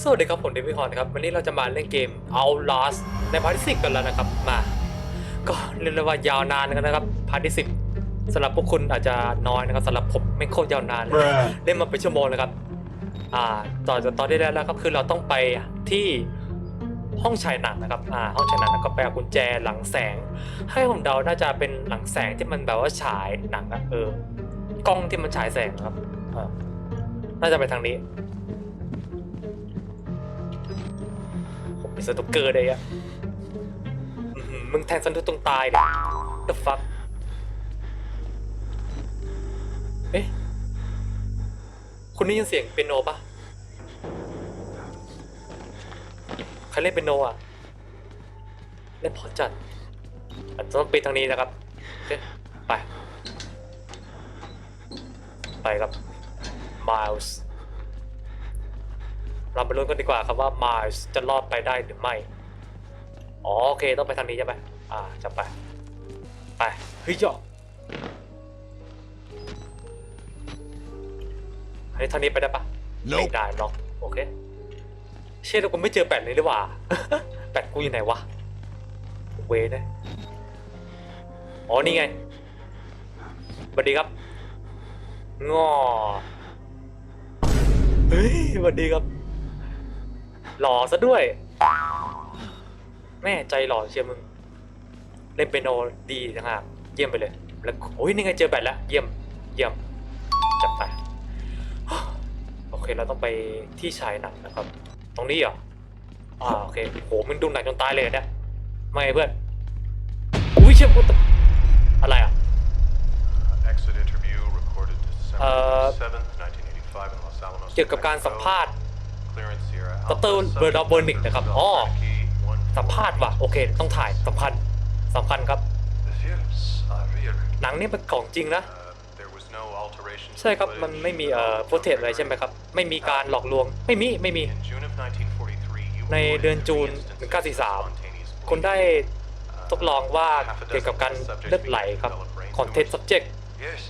สวัสดีครับผมเดวิดฮอนนะครับ วันนี้เราจะมาเล่นเกม Outlast ในพาร์ทที่สิกันแล้วนะครับมา ก็เรียกได้ว่ายาวนานกันนะครับพาร์ทที่สิบสำหรับพวกคุณอาจจะน้อยนะครับสำหรับผมไม่โคตรยาวนานเลย Bruh. เล่นมาเป็นชั่วโมงเลยครับอ่าต่อจากตอนที่แล้วนะครับคือเราต้องไปที่ห้องฉายหนังนะครับอ่าห้องฉายหนังแล้วก็ไปเอากุญแจหลังแสง ให้ผมเดาน่าจะเป็นหลังแสงที่มันแบบว่าฉายหนังอะเออกล้องที่มันฉายแสงนะครับอ่าน่าจะไปทางนี้ เป็นสตุกเกอร์เลยอะอื้อหือมึงแทงสันทุกตรงตายดิ the fuck เอ๊ะ คุณได้ยินเสียงเปียโนปะใครเล่นเปียโนอะ เล่นพอจัดอาจจะต้องไปทางนี้นะครับโอเคไป ไปครับ Miles เรามาลุ้นกันดีกว่าครับว่า Miles จะรอดไปได้หรือไม่ อ๋อโอเคต้องไปทางนี้ใช่ไหมอ่าจะไป ไปเฮ้ยเจ้าเฮ้ยทางนี้ไปได้ปะ Nope ไม่ได้เนาะโอเค เชื่อแล้วกูไม่เจอแปดเลยหรือว่า แปดกูอยู่ไหนวะ เวนะอ๋อนี่ไงสวัสดีครับงอเฮ้ยสวัสดีครับ หล่อซะด้วย แม่ใจหล่อเชียวมึง เล่นเปียโนดีนะฮะเยี่ยมไปเลย แล้วโอ้ยนี่ไงเจอแบตแล้ว เยี่ยม เยี่ยม จับไป โอเคเราต้องไปที่ฉายหนังนะครับ ตรงนี้เหรออ่าโอเคโหมึงดูหนังจนตายเลยเหรอเนี่ยไม่เพื่อน อุ้ยเชี่ยกูตะอะไรอะ Exit interview recorded December Uh, 7th, 1985 in Los Alamos. เกี่ยวกับการสัมภาษณ์ Clearance Sierra ดร Alpha เบอร์ดอ subject เบอร์นิกนะครับอ๋อ Key 141. สัมภาษณ์ว่ะโอเค ต้องถ่ายสำคัญสำคัญครับ The films are real. หนังนี่เป็นของจริงนะ Uh, there was no alteration to ใช่ครับ footage มันไม่มีเอ่อ developed ฟุตเทจอะไรใช่ไหมครับ ไม่มีการหลอกลวง ไม่มี ไม่มี In June of 1943, you ใน reported เดือนจูน three instances of 1943 spontaneous คุณได้ bleeding. ทดลองว่าเกี่ยวกับการเลือดไหลครับของเทส subject Yes,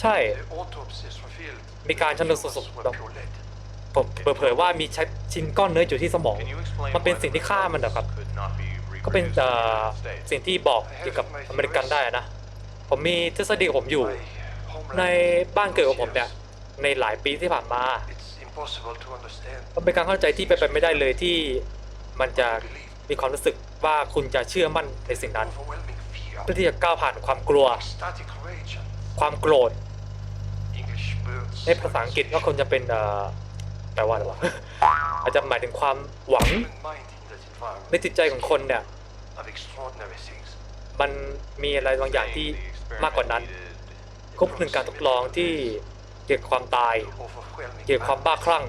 ใช่ the autopsies revealed มีการชันสูตรศพ เปิดเผยว่ามีใช้ชิ้นก้อนเนื้ออยู่ที่สมอง Can you explain มันเป็น why สิ่ง the ที่ฆ่ามันนะครับ could not be ก็เป็น reproduced เอ่ in the อ United States? สิ่งที่บอกเกี่ยวกับอเมริกันได้นะ ผมมีทฤษฎีของผมอยู่ My homeland ในบ้านเกิดของ those ผมเนี่ย years, ในหลายปีที่ผ่านมา It's impossible to understand. มันเป็นการเข้าใจที่เป็นไปไม่ได้เลยที่มันจะ to believe. มีความรู้สึกว่าคุณจะเชื่อมั่นในสิ่งนั้น Overwhelming fear. เพื่อที่จะก้าวผ่านความกลัว Ecstatic rage and ความโกรธ English birds. ในภาษาอังกฤษก็คงจะเป็นเอ่อ แปลว่าอะไรวะอาจจะหมายถึงความหวังในจิตใจของคนเนี่ย มันมีอะไรบางอย่างที่มากกว่านั้นก็พูดถึงการทดลองที่เกี่ยวกับความตาย เกี่ยวกับความบ้าคลั่ง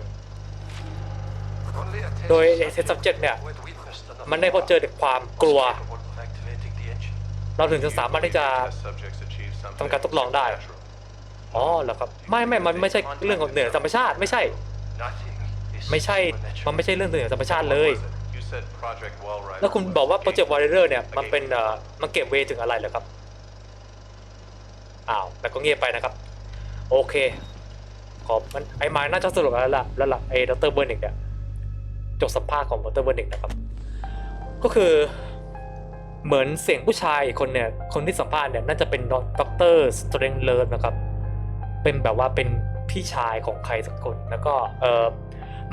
โดย subject test subject เนี่ย มันได้พบเจอแต่ความกลัว เราถึงจะสามารถที่จะทำการทดลองได้ อ๋อเหรอครับ ไม่ไม่มันไม่ใช่เรื่องของเหนือธรรมชาติไม่ใช่ ไม่ใช่ supernatural. มันไม่ใช่เรื่องเหนือธรรมชาติเลย แล้แล้ววคุคุณณบบออกกว่าว่าโปโปรรเจเจกกต์ต์ววออลลเลเลออร์ร์เนี่ย มันเป็นเอ่อมันเก็บเวถึงอะไรเหรอครับ อ้าว แล้วก็เงียบไปนะครับ โอเค ขอบมันไอ้ไม้น่าจะสรุปแล้วล่ะ แล้วล่ะไอ้ดรเบอร์นิกเนี่ยจบสัมภาษณ์ของดรเบอร์นิกนะครับ ก็คือเหมือนเสียงผู้ชายอีกคนเนี่ย คนที่สัมภาษณ์เนี่ย น่าจะเป็นดรสเตรนเลิร์นะครับ เป็นแบบว่าเป็น พี่ชายของใครสักคน แล้วก็เออ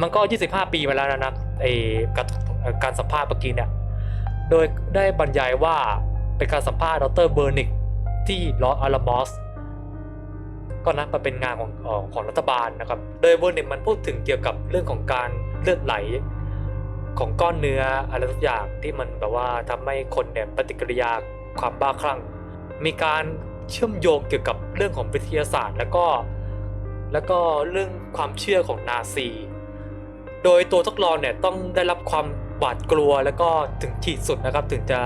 มันก็ 25 ปีมาแล้วนะนะไอการการสัมภาษณ์เมื่อกี้เนี่ยโดยได้บรรยายว่าเป็นการสัมภาษณ์ดรเบอร์นิกที่ลอสอาลามอสก็นะมันเป็นงานของเอ่อของรัฐบาลนะครับ โดยเบอร์นิกมันพูดถึงเกี่ยวกับเรื่องของการเลือดไหลของก้อนเนื้ออะไรทุกอย่างที่มันแบบว่าทำให้คนเนี่ยปฏิกิริยาความบ้าคลั่ง มีการเชื่อมโยงเกี่ยวกับเรื่องของวิทยาศาสตร์ แล้วก็ แล้วก็เรื่องความเชื่อของนาซี โดยตัวทดลองเนี่ยต้องได้รับความหวาดกลัวแล้วก็ถึงขีดสุดนะครับถึงจะ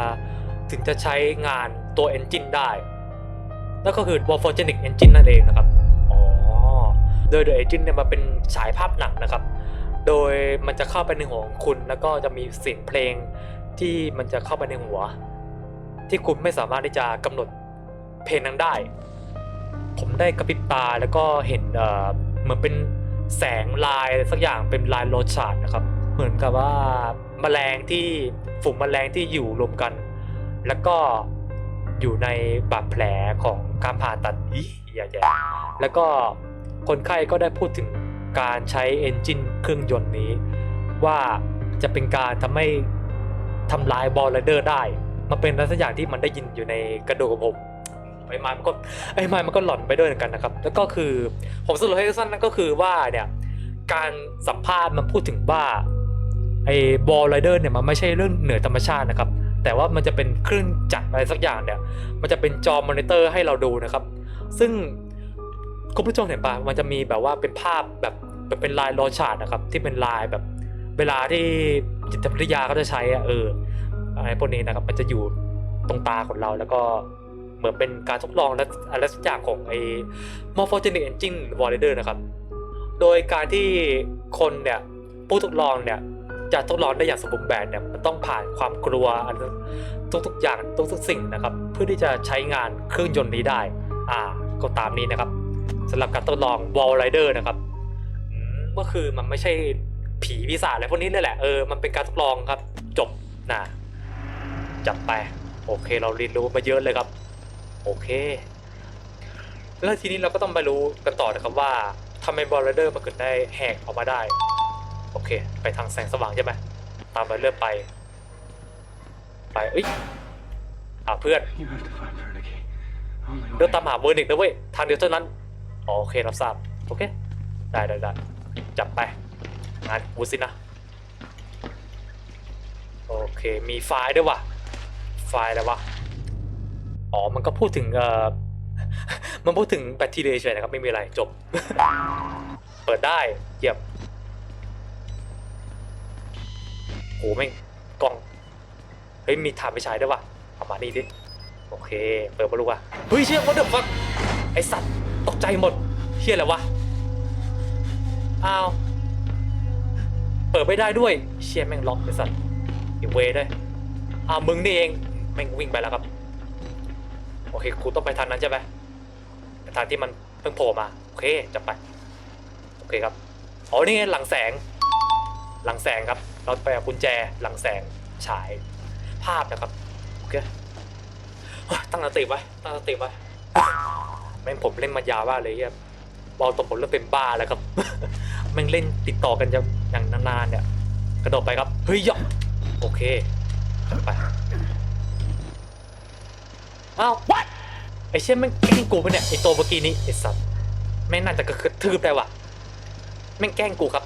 ถึงจะใช้งานตัว Engine ได้นั่นก็คือ Morphogenic Engine นั่นเองนะครับ อ๋อ โดย The Engine เนี่ยมาเป็นฉายภาพหนังนะครับ โดยมันจะเข้าไปในหัวของคุณ แล้วก็จะมีเสียงเพลงที่มันจะเข้าไปในหัว ที่คุณไม่สามารถที่จะกำหนดเพลงนั้นได้ ผมได้กระพริบตาแล้วก็เห็นเหมือนเป็นแสงลายสักอย่างเป็นลายโรชาร์ดนะครับ เหมือนกับว่าแมลงที่ฝูงแมลงที่อยู่รวมกัน แล้วก็อยู่ในบาดแผลของการผ่าตัดอีอย่าแย่แล้วก็คนไข้ก็ได้พูดถึงการใช้เอนจินเครื่องยนต์นี้ ว่าจะเป็นการทำให้ทำลายบอลเลเดอร์ได้ มันเป็นลักษณะอย่างที่มันได้ยินอยู่ในกระดูกของผม ไอ้ไม้มันก็ไอ้ไม้มันก็หล่อนไปด้วยเหมือนกันนะครับ แล้วก็คือผมสรุปให้สั้นนั่นก็คือว่าเนี่ยการสัมภาษณ์มันพูดถึงว่าไอ้บอลไรเดอร์เนี่ยมันไม่ใช่เรื่องเหนือธรรมชาตินะครับ แต่ว่ามันจะเป็นเครื่องจักรอะไรสักอย่างเนี่ย มันจะเป็นจอมอนิเตอร์ให้เราดูนะครับ ซึ่งคุณผู้ชมเห็นปะมันจะมีแบบว่าเป็นภาพแบบเป็นลายโรชาร์ดนะครับที่เป็นลายแบบเวลาที่จิตวิทยาเขาจะใช้อะเอออะไรพวกนี้นะครับ มันจะอยู่ตรงตาของเราแล้วก็ เหมือนเป็นการทดลองและอะไรสักอย่างของไอ้ Morphogenic Engine Validator นะครับ โดยการที่คนเนี่ยผู้ทดลองเนี่ยจะทดลองได้อย่างสมบูรณ์แบบเนี่ยมันต้องผ่านความกลัวอันทุกๆอย่างทุกๆสิ่งนะครับ เพื่อที่จะใช้งานเครื่องยนต์นี้ได้ อ่าก็ตามนี้นะครับสำหรับการทดลอง Wall Rider นะครับก็คือมันไม่ใช่ผีปีศาอะไรพวกนี้เลยแหละเออมันเป็นการทดลองครับจบนะจับไป โอเคเราเรียนรู้มาเยอะเลยครับ โอเค แล้วทีนี้เราก็ต้องไปรู้กันต่อนะครับว่าทำไมบอลเดอร์มันถึงได้แหกออกมาได้ โอเค ไปทางแสงสว่างใช่ไหมตามบอลเลอร์ไป ไปเอ้ยอ่าเพื่อนเดิน way. ตามหาเบอร์หนึ่งนะเว้ยทางเดียวเท่านั้นโอเครับทราบโอเค ได้ได้ได้จับไปงานกูสินะโอเคมีไฟล์ด้วยว่ะไฟล์อะไรวะ อ๋อ มันก็พูดถึงเอ่อมันพูดถึงแบคทีเรียเฉยๆนะครับ ไม่มีอะไรจบ เปิดได้เยี่ยมโหแม่งกล้อง เฮ้ย มีถ่านไปฉายด้วยว่ะเอามานี่ดิ โอเค เปิดมาลูกว่ะเฮ้ยเชี่ย what the fuck ไอสัตว์ ตกใจหมดเชี่ยอะไรวะ อ้าว เปิดไม่ได้ด้วย เชี่ยแม่งล็อกไอสัตว์อีเวด้อ้าวมึงนี่เอง แม่งวิ่งไปแล้วครับ โอเคกูต้องไปทางนั้นใช่ไหมทางที่มันเพิ่งโผล่มา โอเคจะไป โอเคครับอ๋อนี่ไงหลังแสง หลังแสงครับ เราไปเอากุญแจหลังแสงฉายภาพนะครับโอเคตั้งสติไว้ตั้งสติไว้แม่งผมเล่นมายาวมาเลยเฮียบอลตกผมเริ่มเป็นบ้าแล้วครับแม่งเล่นติดต่อกันจะอย่างนานๆเนี่ย กระโดดไปครับ เฮ้ยยะโอเคจัดไป อ้าว what ไอเช่นแม่งแกล้งกูปะเนี่ยไอตัวเมื่อกี้นี้ไอสัตว์แม่งน่าจะกระทืบได้ว่ะแม่งแกล้งกูครับ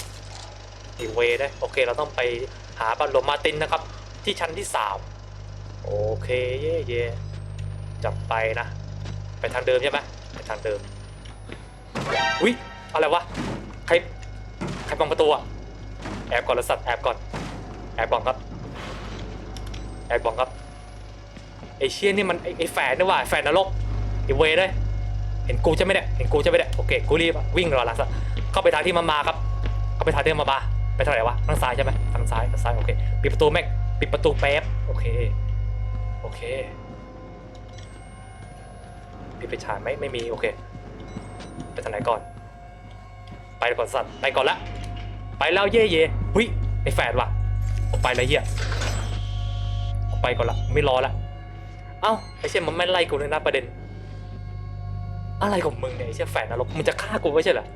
อีเวได้โอเคเราต้องไปหาบัลโลมาตินนะครับ ที่ชั้นที่สามโอเคเย่เย่จับไปนะ ไปทางเดิมใช่ไหมไปทางเดิมอุ้ยอะไรวะใครใครบังประตูอะแอบก่อนละสัตว์แอบก่อนแอบก่อนครับแอบก่อนครับ ไอเชี่ยนี่มันไอไอแฝดนี่หว่าแฝดนรกไอเวเลยเห็นกูใช่ไหมเนี่ยเห็นกูใช่ไหมเนี่ยโอเคกูรีบอะวิ่งรอละสัตว์เข้าไปทางที่มันมาครับ เข้าไปทางที่มันมาไปทางไหนวะทางซ้ายใช่ไหมทางซ้ายทางซ้ายโอเคปิดประตูแม็กปิดประตูแป๊บโอเคโอเคพี่ไปฉายไหมไม่มีโอเคไปทางไหนก่อน ไปก่อนสัตว์ไปก่อนละไปแล้วเย่เย่หุยไอแฝดว่ะออกไปแล้วเหี้ยออกไปก่อนละไม่รอละ เอ้าไอ้เช่นมันไม่ไล่กูเลยนะประเด็น อะไรของมึงเนี่ยไอ้เช่นแฝดนรกมึงจะฆ่ากูไม่ใช่เหรอ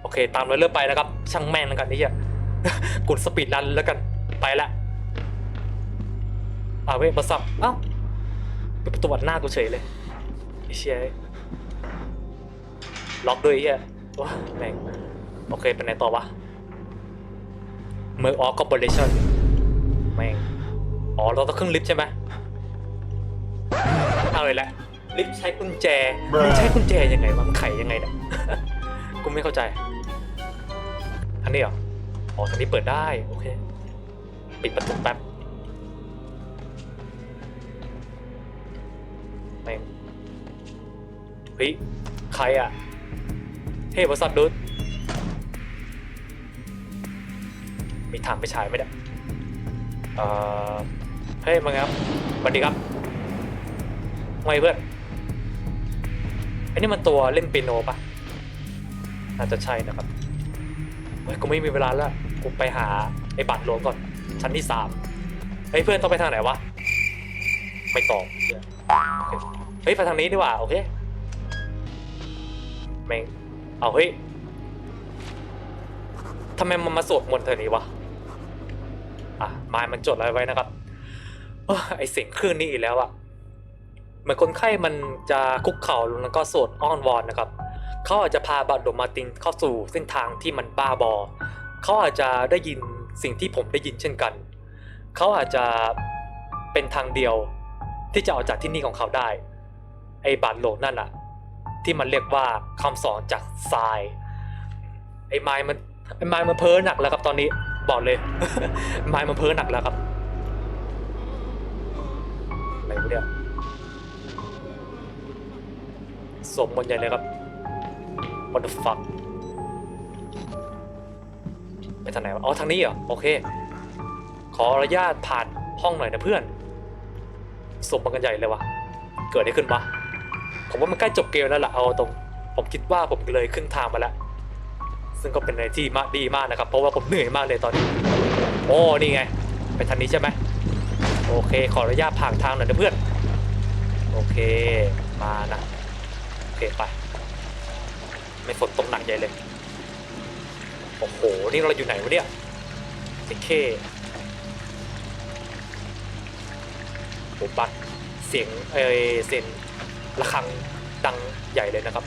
โอเค ตามเลยเริ่มไปนะครับ ช่างแม่งแล้วกันนี่เหี้ยกดสปีดรันแล้วกันไปละอาเว้ยมาสับเอ้าเป็นประตูอัดหน้ากูเฉยเลยไอ้เชี่ยล็อกด้วยไอ้เฮียว้าแม่งโอเคเป็นไหนต่อวะเมอร์ออคอร์ปอเรชั่นแม่ง อ๋อ เราต้องขึ้นลิฟต์ใช่ไหมเอาเลยแหละลิฟต์ใช้กุญแจลิฟต์ใช้กุญแจยังไงวะมันไขยังไงเนี่ยกูไม่เข้าใจ อันนี้เหรอ อ๋อทางนี้เปิดได้ โอเค ปิดประตูแป๊บแม่งเฮ้ย ใครอะ เฮ้ยบริษัทดูดมีทางไปฉายไหมเนี่ยเอ่อ เฮ้ยมาไงครับสวัสดีครับไงเพื่อนไอ้นี่มันตัวเล่นเปียโนปะน่าจจะใช่นะครับเฮ้ยกูไม่มีเวลาแล้วกูไปหาไอ้บัตรหลวงก่อน ชั้นที่สามเฮ้ยเพื่อนต้องไปทางไหนวะไม่ตอบเหี้ยโอเฮ้ยไปทางนี้ดีกว่าโอเคแม่งเอาเฮ้ยทำไมมันมาสวดมนต์เธอนี้วะอะมายมันจดอะไรไว้นะครับ ไอเสียงคลื่นนี่อีกแล้วอะเหมือนคนไข้มันจะคุกเข่าลงแล้วก็สวดอ้อนวอนนะครับ เขาอาจจะพาบัตโดมาตินเข้าสู่เส้นทางที่มันบ้าบอ เขาอาจจะได้ยินสิ่งที่ผมได้ยินเช่นกัน เขาอาจจะเป็นทางเดียวที่จะออกจากที่นี่ของเขาได้ ไอ้บาทโหลนั่นอะที่มันเรียกว่าคำสอนจากทราย ไอ้ไม้มันไอ้ไม้มันเพ้อหนักแล้วครับตอนนี้บอกเลย ไม้มันเพ้อหนักแล้วครับ อะไรวะเนี่ยสมบนใหญ่เลยครับ what the fuck ไปทางไหนวะอ๋อทางนี้เหรอ โอเค ขออนุญาตผ่านห้องหน่อยนะเพื่อนสมบังกันใหญ่เลยวะเกิดอะไรขึ้นวะผมว่ามันใกล้จบเกมแล้วล่ะเอาตรง ผมคิดว่าผมเลยครึ่งทางมาแล้ว ซึ่งก็เป็นอะไรที่มากดีมากนะครับ เพราะว่าผมเหนื่อยมากเลยตอนนี้ โอ้ นี่ไง ไปทางนี้ใช่ไหม โอเค ขออนุญาตผ่านทางหน่อยนะเพื่อน โอเค มานะ โอเคไป ไม่ฝนตกหนักใหญ่เลย โอ้โห นี่เราอยู่ไหนวะเนี่ยไอ้เคโอ้บัดเสียงเอเสียงระฆังดังใหญ่เลยนะครับ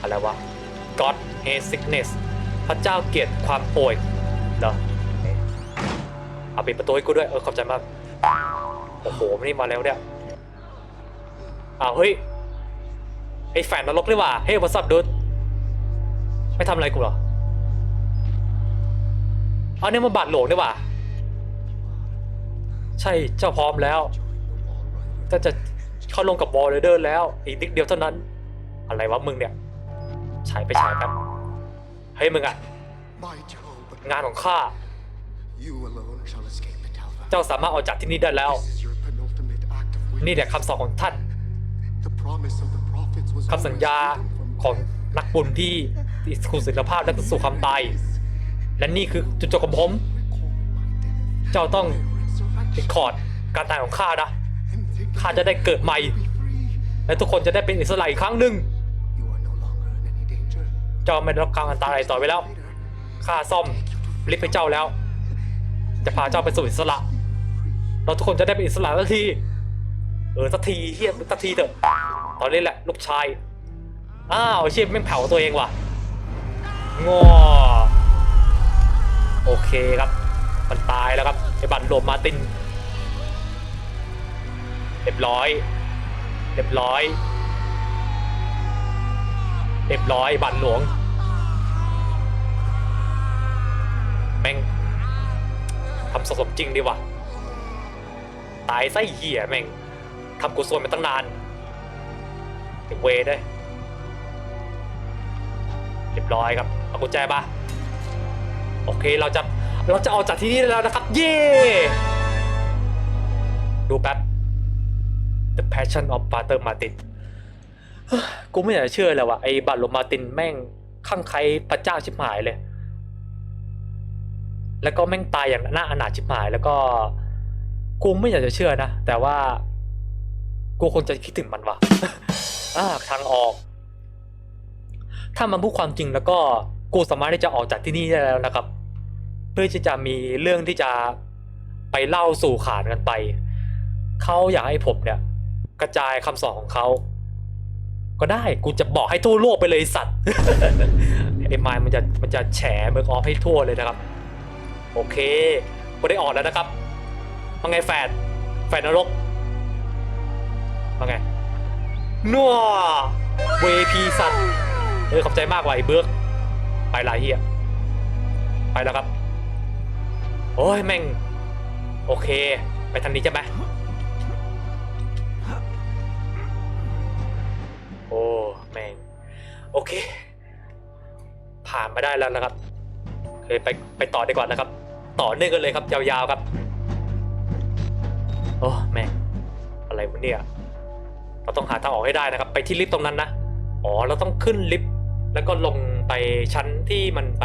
อะไรวะ God hate sickness พระเจ้าเกลียดความป่วยเหรอ ปิดประตูให้กูด้วย เออขอบใจมาก โอ้โหนี่มาแล้วเนี่ยอ้าวเฮ้ย ไอ้แฟนนรกนี่หว่า เฮ้ย what's up dude ไม่ทำอะไรกูเหรอเอาเนี่ยมันบาดหลวงนี่หว่า ใช่เจ้าพร้อมแล้วก็จะเข้าลงกับวอลเลเดอร์แล้ว อีกนิดเดียวเท่านั้น อะไรวะมึงเนี่ยฉายไปฉายแป๊บเฮ้ยมึงอะงานของข้า เจ้าสามารถออกจากที่นี่ได้แล้ว นี่แหละคำสอนของท่านคำสัญญาของนักบุญที่ที่สู่ศิลภาพและสู่ความตาย และนี่คือจุดจบของผม เจ้าต้อง my รี resurrection, คอร์ดการตายของข้านะข้าจะได้เกิดใหม่ และทุกคนจะได้เป็นอิสระอีกครั้งหนึ่งเจ้าไม่ได้รับการอันตรายต่อไปแล้วข้าซ่อมลิฟต์ให้เจ้าแล้ว จะพาเจ้าไปสู่อิสระ เราทุกคนจะได้เป็นอิสระสักที เออสักทีเฮียสักทีเถอะ ตอนนี้แหละลูกชาย อ้าวเชี่ยไม่งเผาตัวเองว่ะงอโอเคครับ มันตายแล้วครับไอ้บัตรโดมมาตินเรียบร้อย เรียบร้อย เรียบร้อยบัตรหลวงำสสมจริงดีว่ะตายไส้เหี้ยแม่งทำกูซวยมาตั้งนานไอ้เวได้วยเรียบร้อยครับเอากุญแจปะโอเคเราจะเราจะออกจากที่นี่ได้แล้วนะครับ เย้ดูแป๊บ The Passion of Butter Martin กูไม่อยากเชื่อเลยว่ะไอ้บัตรลมาตินแม่งข้างใครพระเจ้าชิบหายเลย แล้วก็แม่งตายอย่างน่าอนาถชิบหาย แล้วก็กูไม่อยากจะเชื่อนะ แต่ว่ากูคงจะคิดถึงมันว่ะทางออก ถ้ามันพูดความจริงแล้วก็กูสามารถที่จะออกจากที่นี่ได้แล้วนะครับ เพื่อที่จะมีเรื่องที่จะไปเล่าสู่ขานกันไป เขาอยากให้ผมเนี่ย กระจายคำสอนของเขาก็ได้กูจะบอกให้ทั่วโลกไปเลยสัตว์ไอ้ไมล์มันจะมันจะแฉเบิร์กออฟให้ทั่วเลยนะครับ โอเคกูได้ออกแล้วนะครับว่าไงแฟนแฟนนรกว่าไงนัวเวพีสัตว์เออขอบใจมากว่ะไอ้เบิร์กไปลายเฮียไปแล้วครับโอ้ยแม่ง โอเค ไปทางนี้ใช่ไหมโอ้แม่ง โอเค ผ่านมาได้แล้วนะครับเคยไปไปต่อดีกว่านะครับ ต่อเนื่องกันเลยครับยาวๆครับโอ้แม่งอะไรวะเนี่ยเราต้องหาทางออกให้ได้นะครับ ไปที่ลิฟต์ตรงนั้นนะอ๋อเราต้องขึ้นลิฟต์แล้วก็ลงไปชั้นที่มันไป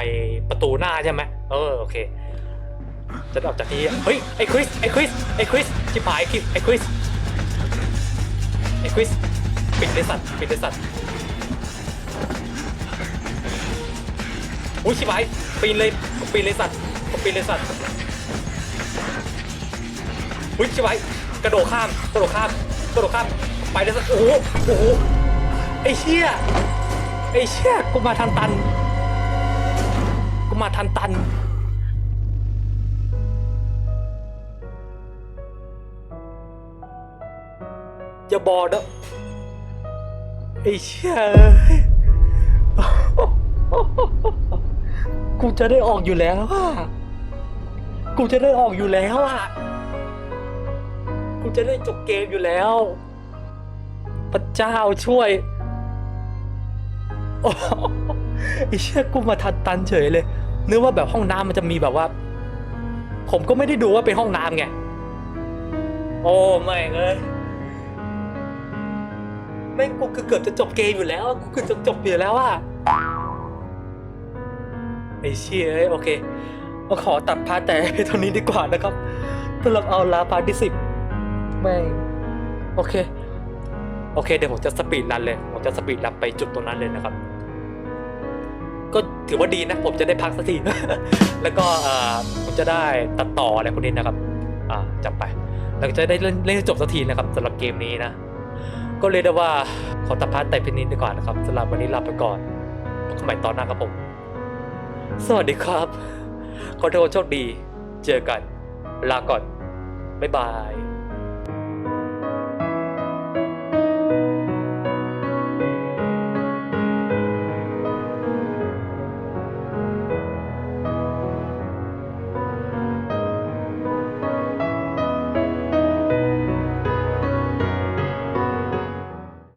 ประตูหน้าใช่ไหมเออโอเคจะออกจากที่เฮ้ยไอ้คริสไอ้คริสไอ้คริสชิบหายไอ้คริสไอ้คริสไอ้คริสปิดเลยสัตว์ปิดเลยสัตว์อุ้ยชิบหายปีนเลยปีนเลยสัตว์ ปีนเลยสัตว์อุ้ยชิบหายกระโดดข้าม กระโดดข้าม กระโดดข้าม ไปเลยสัตว์ โอ้โห โอ้โห ไอ้เชี่ย ไอ้เชี่ย กูมาทางตัน กูมาทางตันอย่าบอกนะไอ้เชี่ยเอ้ยกูจะได้ออกอยู่แล้วอะ กูจะได้ออกอยู่แล้วอะ กูจะได้จบเกมอยู่แล้ว พระเจ้าช่วยโอ้ไอ้เชี่ยกูมาทันตันเฉยเลยนึกว่าแบบห้องน้ำมันจะมีแบบว่า ผมก็ไม่ได้ดูว่าเป็นห้องน้ำไง โอ้ไม่เลยแม่งกูเกือบจะจบเกมอยู่แล้วกูเกือบจะจบอยู่แล้วอะไอ้เชี่ยโอเค เราขอตัดพาร์ทแต่เท่านี้ดีกว่านะครับสำหรับเอาลาพาร์ทที่สิบแม่งโอเค โอเค เดี๋ยวผมจะสปีดรันเลย ผมจะสปีดรันไปจุดตรงนั้นเลยนะครับ ก็ถือว่าดีนะ ผมจะได้พักสักที แล้วก็เออผมจะได้ตัดต่ออะไรพวกนี้นะครับ อ่าจำไป แล้วก็จะได้เล่นจบสักทีนะครับสำหรับเกมนี้นะ ก็เรียกได้ว่าขอตัดพาร์ทแต่เพียงนี้ดีกว่านะครับสำหรับวันนี้ลาไปก่อนพบกันใหม่ตอนหน้าครับผม สวัสดีครับ ขอโทษโชคดี เจอกัน ลาก่อน บ๊ายบาย